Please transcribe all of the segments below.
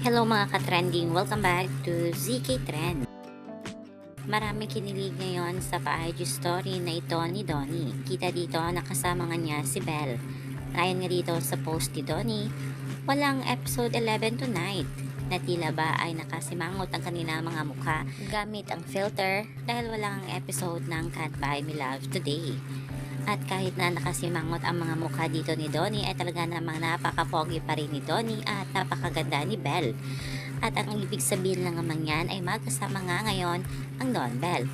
Hello mga ka-trending, welcome back to ZK Trend. Marami kinilig ngayon sa pa-IG story na ito ni Donnie. Kita dito nakasama nga niya si Belle. Ayon nga dito sa post ni Donnie, walang episode 11 tonight na tila ba ay nakasimangot ang kanila mga mukha gamit ang filter dahil walang episode ng Can't Buy Me Love Today. At kahit na nakasimangot ang mga mukha dito ni Donnie ay talaga namang napaka-pogi pa rin ni Donnie at napakaganda ni Belle. At ang ibig sabihin lang naman yan ay magkasama nga ngayon ang Don Bell.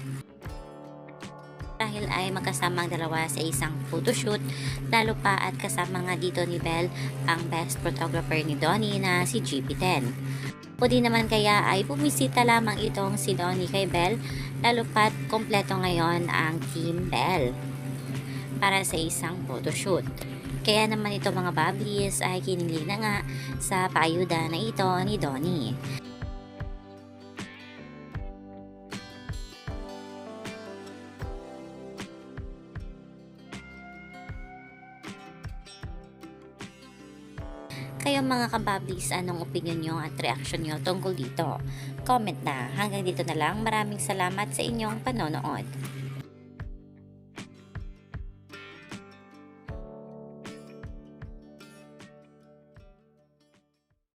Dahil ay magkasama ang dalawa sa isang photoshoot, lalo pa at kasama nga dito ni Bell ang best photographer ni Donnie na si GP10. O naman kaya ay bumisita lamang itong si Donnie kay Bell, lalo pat kompleto ngayon ang Team Bell para sa isang photoshoot. Kaya naman ito mga bablis ay kinilig na nga sa paayuda na ito ni Donnie. Kayo mga kabablis, anong opinion nyo at reaction nyo tungkol dito? Comment na. Hanggang dito na lang. Maraming salamat sa inyong panonood.